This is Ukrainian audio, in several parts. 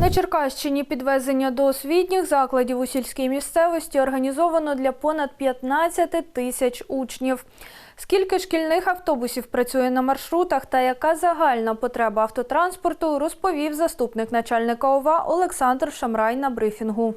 На Черкащині підвезення до освітніх закладів у сільській місцевості організовано для понад 15 тисяч учнів. Скільки шкільних автобусів працює на маршрутах та яка загальна потреба автотранспорту, розповів заступник начальника ОВА Олександр Шамрай на брифінгу.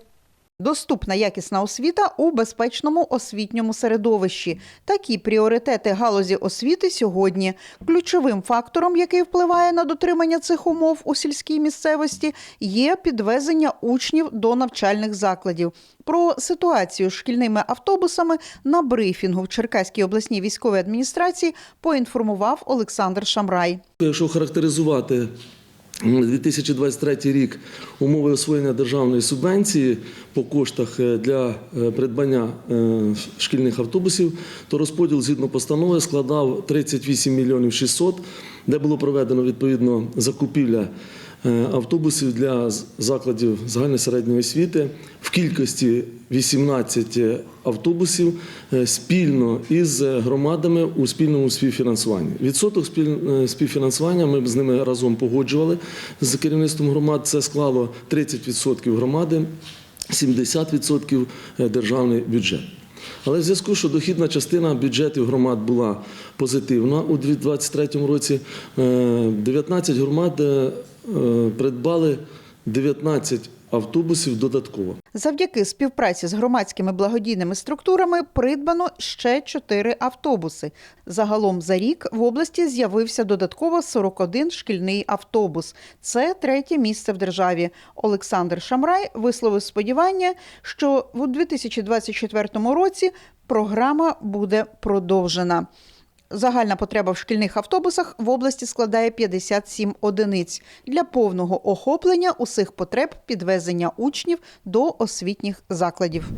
Доступна якісна освіта у безпечному освітньому середовищі. Такі пріоритети галузі освіти сьогодні. Ключовим фактором, який впливає на дотримання цих умов у сільській місцевості, є підвезення учнів до навчальних закладів. Про ситуацію з шкільними автобусами на брифінгу в Черкаській обласній військовій адміністрації поінформував Олександр Шамрай. Якщо характеризувати 2023 рік умови освоєння державної субвенції по коштах е, для е, придбання е, шкільних автобусів, то розподіл згідно постанови складав 38 мільйонів 600, де було проведено відповідно закупівля автобусів для закладів загальної середньої освіти в кількості 18 автобусів е, спільно із громадами у спільному співфінансуванні. Відсоток е, співфінансування ми з ними разом погоджували з керівництвом громад. Це склало 30% громади, 70% державний бюджет. Але в зв'язку, що дохідна частина бюджетів громад була позитивна у 2023 році, е, 19 громад е, е, придбали 19 автобусів додатково. Завдяки співпраці з громадськими благодійними структурами придбано ще чотири автобуси. Загалом за рік в області з'явився додатково 41 шкільний автобус. Це третє місце в державі. Олександр Шамрай висловив сподівання, що у 2024 році програма буде продовжена. Загальна потреба в шкільних автобусах в області складає 57 одиниць для повного охоплення усіх потреб підвезення учнів до освітніх закладів.